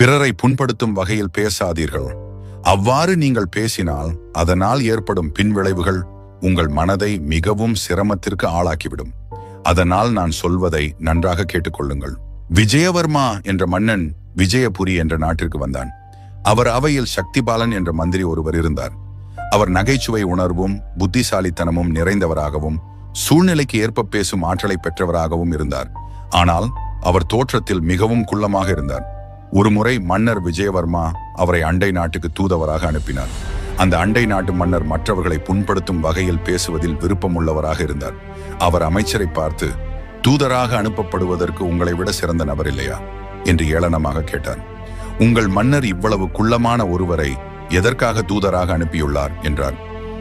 பிறரை புண்படுத்தும் வகையில் பேசாதீர்கள். அவ்வாறு நீங்கள் பேசினால் அதனால் ஏற்படும் பின்விளைவுகள் உங்கள் மனதை மிகவும் சிரமத்திற்கு ஆளாக்கிவிடும். அதனால் நான் சொல்வதை நன்றாக கேட்டுக்கொள்ளுங்கள். விஜயவர்மா என்ற மன்னன் விஜயபுரி என்ற நாட்டிற்கு வந்தான். அவர் அவையில் சக்திபாலன் என்ற மந்திரி ஒருவர் இருந்தார். அவர் நகைச்சுவை உணர்வும் புத்திசாலித்தனமும் நிறைந்தவராகவும் சூழ்நிலைக்கு ஏற்ப பேசும் ஆற்றலை பெற்றவராகவும் இருந்தார். ஆனால் அவர் தோற்றத்தில் மிகவும் குள்ளமாக இருந்தார். ஒருமுறை மன்னர் விஜயவர்மா அவரை அண்டை நாட்டுக்கு தூதவராக அனுப்பினார். அந்த அண்டை நாட்டு மன்னர் மற்றவர்களை புண்படுத்தும் வகையில் பேசுவதில் விருப்பமுள்ளவராக இருந்தார். அவர் அமைச்சரை பார்த்து தூதராக அனுப்பப்படுவதற்கு உங்களை விட சிறந்த நபர் இல்லையா? என்று ஏளனமாக கேட்டார். உங்கள் மன்னர் இவ்வளவு குள்ளமான ஒருவரை எதற்காக தூதராக அனுப்பியுள்ளார்? என்றார்.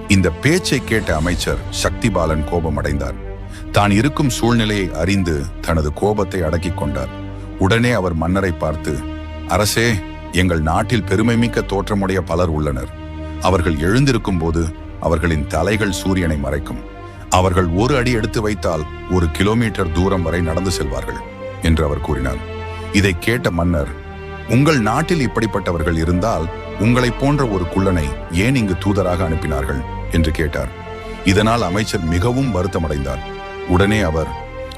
இந்த பேச்சை கேட்ட அமைச்சர் சக்திபாலன் கோபமடைந்தார். தான் இருக்கும் சூழ்நிலையை அறிந்து தனது கோபத்தை அடக்கிக் கொண்டார். உடனே அவர் மன்னரை பார்த்து அரசே எங்கள் நாட்டில் பெருமைமிக்க தோற்றமுடைய பலர் உள்ளனர். அவர்கள் எழுந்திருக்கும் போது அவர்களின் தலைகள் சூரியனை மறைக்கும். அவர்கள் ஒரு அடி எடுத்து வைத்தால் ஒரு கிலோமீட்டர் தூரம் வரை நடந்து செல்வார்கள் என்று அவர் கூறினார். இதை கேட்ட மன்னர் உங்கள் நாட்டில் இப்படிப்பட்டவர்கள் இருந்தால் உங்களைப் போன்ற ஒரு குள்ளனை ஏன் இங்கு தூதராக அனுப்பினார்கள்? என்று கேட்டார். இதனால் அமைச்சர் மிகவும் வருத்தமடைந்தார். உடனே அவர்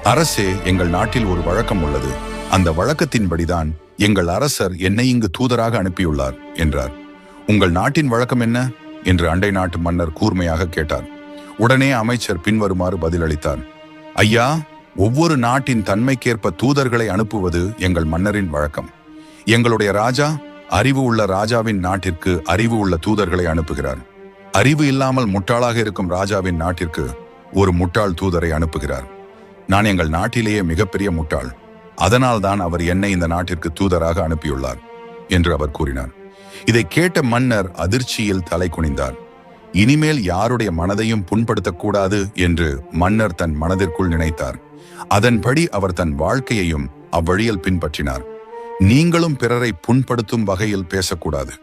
அரசே எங்கள் நாட்டில் ஒரு வழக்கம் உள்ளது. அந்த வழக்கத்தின்படிதான் எங்கள் அரசர் என்னை இங்கு தூதராக அனுப்பியுள்ளார் என்றார். உங்கள் நாட்டின் வழக்கம் என்ன? என்று அண்டை நாட்டு மன்னர் கூர்மையாக கேட்டார். உடனே அமைச்சர் பின்வருமாறு பதிலளித்தார். ஐயா ஒவ்வொரு நாட்டின் தன்மைக்கேற்ப தூதர்களை அனுப்புவது எங்கள் மன்னரின் வழக்கம். எங்களுடைய ராஜா அறிவு உள்ள ராஜாவின் நாட்டிற்கு அறிவு உள்ள தூதர்களை அனுப்புகிறார். அறிவு இல்லாமல் முட்டாளாக இருக்கும் ராஜாவின் நாட்டிற்கு ஒரு முட்டாள் தூதரை அனுப்புகிறார். நான் எங்கள் நாட்டிலேயே மிகப்பெரிய முட்டாள். அதனால்தான் அவர் என்னை இந்த நாட்டிற்கு தூதராக அனுப்பியுள்ளார் என்று அவர் கூறினார். இதை கேட்ட மன்னர் அதிர்ச்சியில் தலை குனிந்தார். இனிமேல் யாருடைய மனதையும் புண்படுத்தக்கூடாது என்று மன்னர் தன் மனதிற்குள் நினைத்தார். அதன்படி அவர் தன் வாழ்க்கையையும் அவ்வழியில் பின்பற்றினார். நீங்களும் பிறரை புண்படுத்தும் வகையில் பேசக்கூடாது.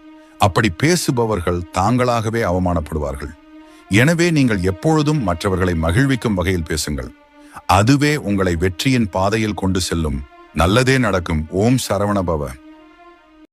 அப்படி பேசுபவர்கள் தாங்களாகவே அவமானப்படுவார்கள். எனவே நீங்கள் எப்பொழுதும் மற்றவர்களை மகிழ்விக்கும் வகையில் பேசுங்கள். அதுவே உங்களை வெற்றியின் பாதையில் கொண்டு செல்லும். நல்லதே நடக்கும். ஓம் சரவணபவ.